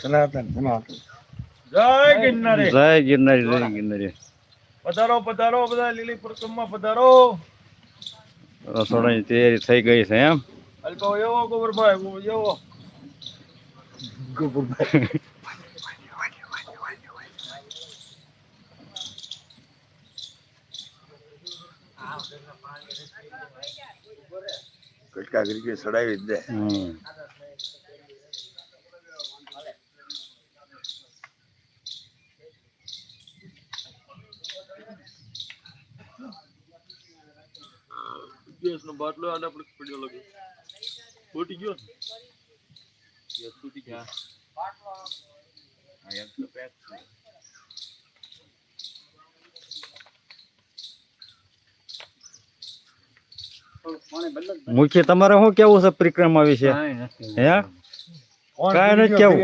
સનાતન સનાતન જય ગિરનારી. જય ગિરનારી જય ગિરનારી. પધારો પધારો બધા લીલી પરિક્રમા પધારો. રસોડાની તૈયારી થઈ ગઈ છે એમ? અલ્પા એવો ગોબરભાઈ એવો કટકા કરી કે સડાવી દે હમ. બાટલો આને આપણે પડ્યો લાગે. ફૂટી ગયો ને? ગેસ ફૂટી ગયા. હા, એમ તો પેક છે. મુખ્ય તમારે શું કેવું છે પરિક્રમા વિશે? હે? કાંઈ નથી કેવું?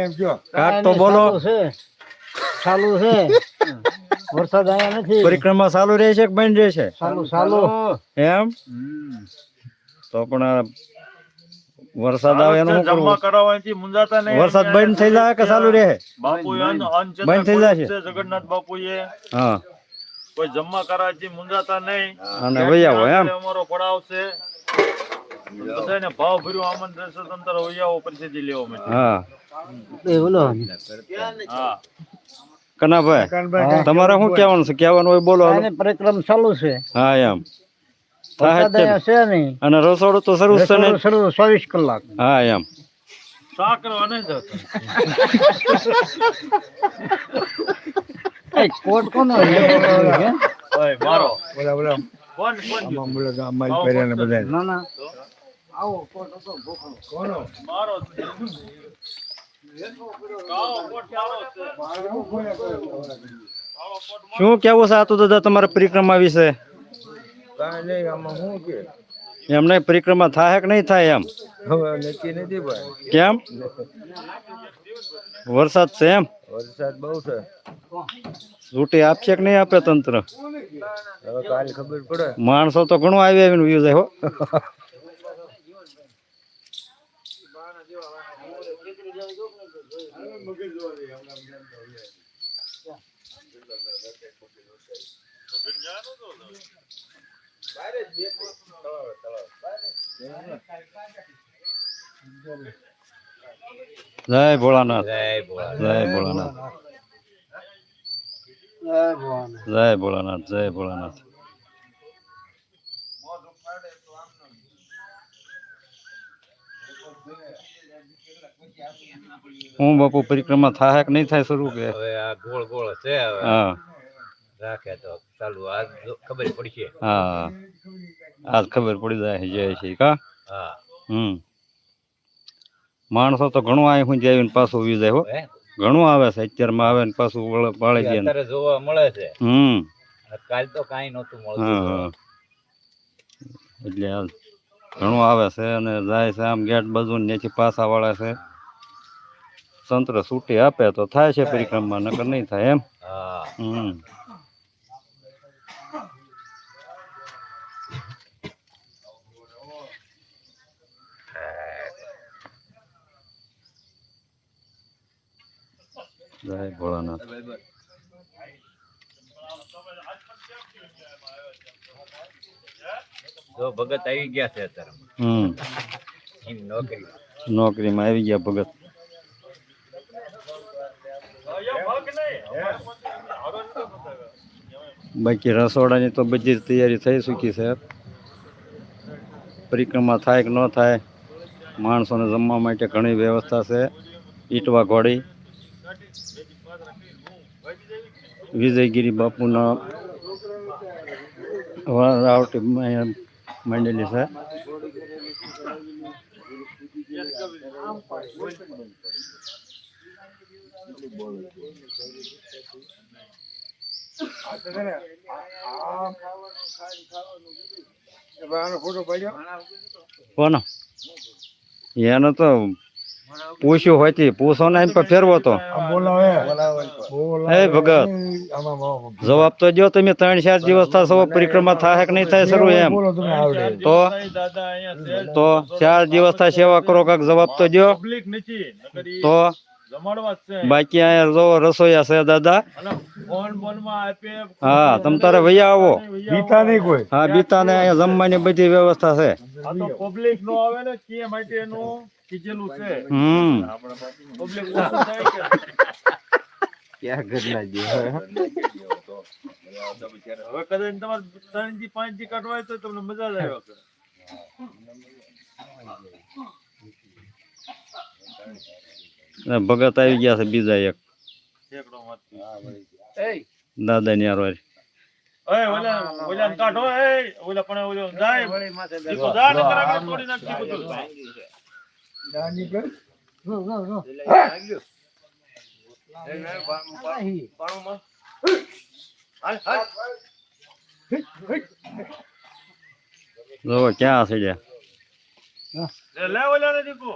કાક તો બોલો. ચાલુ છે? વરસાદ આયા નથી. પરિક્રમા ચાલુ રહે છે કે બંધ રહે છે? ચાલુ ચાલુ. એમ? તો પણ વરસાદ આવે એનું જમા કરાવવાથી મુંજાતા નહીં. વરસાદ બંધ થઈ જાય કે ચાલુ રહે? બાપુ બંધ. થઈ જાય છે. જગન્નાથ બાપુએ. હા. કોઈ જમા કરાવવાથી મુંજાતા નહીં. અને વૈયાવો એમ. અમારો પડાવ છે બધાને ભાવ ભર્યું આમંત્રણ છે તંત્ર વૈયાવો પરિસ્થિતિ લેવા માટે. હા. એ બોલો. હા. કનાભાઈ તમારે શું કહેવાનું છે? કહેવાનું હોય બોલો. પરિક્રમ ચાલુ છે. હા એમ. છે નહીં. અને રસોડું તો શરૂ છે ને? શરૂ ચોવીસ કલાક. હા એમ. શા કરવા નહીં જતો એ કોટ કોનો મારો. બોલા બોલા. કોણ કોણ આમાં બોલે પહેર્યા ને બધા ના ના. આવો કોટ મારો છે. શું કેવું છે આ દાદા તમારા પરિક્રમા વિશે? કાંઈ નહીં આમાં શું કે એમ નહીં પરિક્રમા થાય કે નહીં થાય એમ? કેમ? વરસાદ છે એમ? વરસાદ બહુ છે છૂટી આપશે કે નહીં આપે તંત્ર? હવે ખબર પડે. માણસો તો ઘણું આવી આવીને વ્યૂ જાય હો. જય ભોળાનાથ. જય ભોળાનાથ. જય ભોળાનાથ જય ભોળાનાથ. હું બાપુ પરિક્રમા થાય કે નહીં થાય શરૂ કે? હવે આ ગોળ ગોળ છે હવે. હા. રાખે તો ચાલુ. આ જો ખબર પડશે હા. આજ ખબર પડી જાય જય છે કા? હા. હમ. માણસો તો ઘણું આય હું આવીને પાછું વી જાય હો. ઘણું આવે છે અત્યારમાં આવે ને પાછું પાળી જાય અત્યારે જોવા મળે છે. હમ. કાલ તો કાંઈ નહોતું મળતું. એટલે આ ઘણું આવે છે અને જાય છે આમ ગેટ બાજુ ને ત્યાંથી પાછા વાળા છે. તંત્ર છૂટી આપે તો થાય છે પરિક્રમા નકર નહીં થાય એમ. હમ. જય ભોળાનાથ. જો ભગત આવી ગયા છે અત્યારે. હમ. એની નોકરી. નોકરીમાં આવી ગયા ભગત. બાકી રસોડાની તો બધી જ તૈયારી થઈ ચૂકી છે. પરિક્રમા થાય કે ન થાય માણસોને જમવા માટે ઘણી વ્યવસ્થા છે. ઈટવા ઘોડી વિજયગીરી બાપુના વા- રાવટી માંડેલી છે કોનો એનો તો પૂછ્યું હોયથી પૂછો ને એમ પર ફેરવો તો. બોલાવે. ભગત. જવાબ તો જો તમે ત્રણ ચાર દિવસ થશો પરિક્રમા થાય કે નહીં થાય શરૂ એમ. તો દાદા અહીંયા છે તો ચાર દિવસ થાય સેવા કરો કાક જવાબ તો જો પબ્લિક નથી નકર ઈ તો? જમાડવા જ છે. બાકી અહીંયા જો રસોઈયા છે દાદા. હા તમ તારે વૈયા આવો. બીતા નહીં કોઈ. હા બીતા ને અહીંયા જમવાની બધી વ્યવસ્થા છે. પબ્લિક નો આવે ને કે માટેનું કીધેલું છે. હમ. પબ્લિક ઓછું થાય કે? ક્યાં ઘરના જે હવે કદાચ તમારે ત્રણથી પાંચથી કાઢવા તો તમને મજા જ આવ્યા કરે ભગત આવી ગયા છે બીજા એક. દાદા ની હારવાર ઓય ઓલા ઓલા કાઢો ઓલા પણ ઓલો જાય. દીકો જા ને કરા કે એ નાખી બધું પાણુંમાં હાલ હાલ જો? ક્યાં છે જ્યાં લે લે ઓલા ને દીકો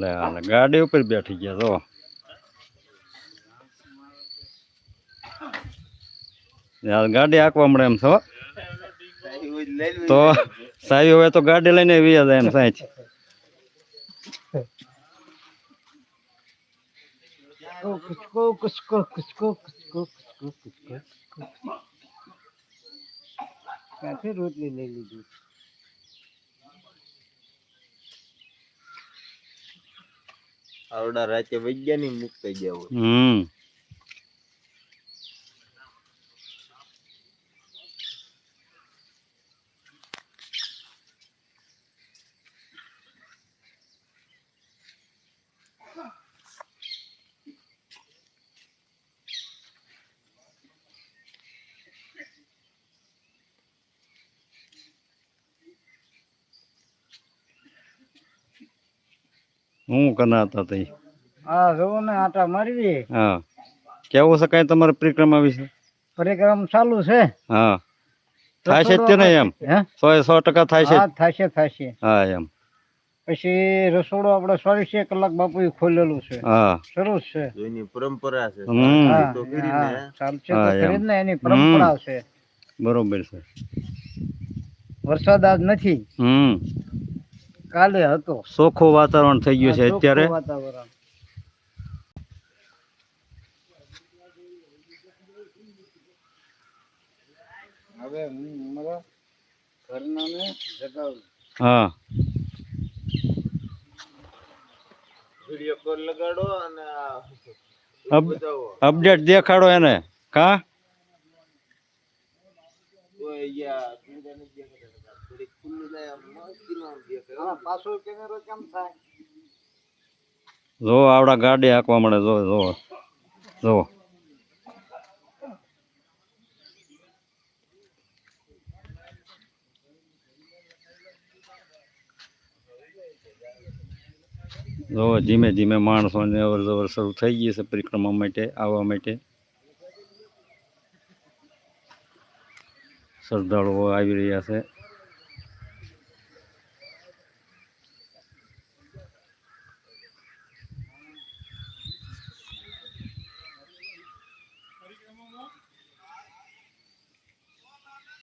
લે ગાડી ઉપર બેઠી ગયા જો. ગાડી આંકવા મળે એમ છો? તો સાહેબ હોય તો ગાડી લઈને વી જાય એમ રોટલી લઈ લીધી આવડા રાતે વૈજ્ઞાનિક મુક્ત ગયા હમ. હું કરના હતા તઈ? હા જોવો ને આટા મારવી. હા. કેવું છે કઈ તમારે પરિક્રમા વિશે? પરિક્રમ ચાલુ છે. હા. થાય છે કે નહીં એમ? હે? સો એ સો ટકા થાય છે થશે થશે હા એમ. પછી રસોડો આપણે છે કલાક બાપુએ ખોલેલું છે. હા. શરૂ છે. એની પરંપરા છે. તો કરીને, ચાલશે તો હા, એમ. ખરી જ ને એની પરંપરા છે. બરોબર છે. વરસાદ આજ નથી. હમ. કાલે હતો. ચોખ્ખું વાતાવરણ થઈ ગયું છે અત્યારે. હવે હું મારા ઘરનાને જગાવું. હા. વીડિયો કોલ લગાડો અને અપડેટ દેખાડો એને. કા? જો આવડા ગાડી હાંકવા મળે, જો જો જો. જો, ધીમે ધીમે માણસોને અવર જવર શરૂ થઈ ગઈ છે પરિક્રમા માટે, આવવા માટે. શ્રદ્ધાળુઓ આવી રહ્યા છે.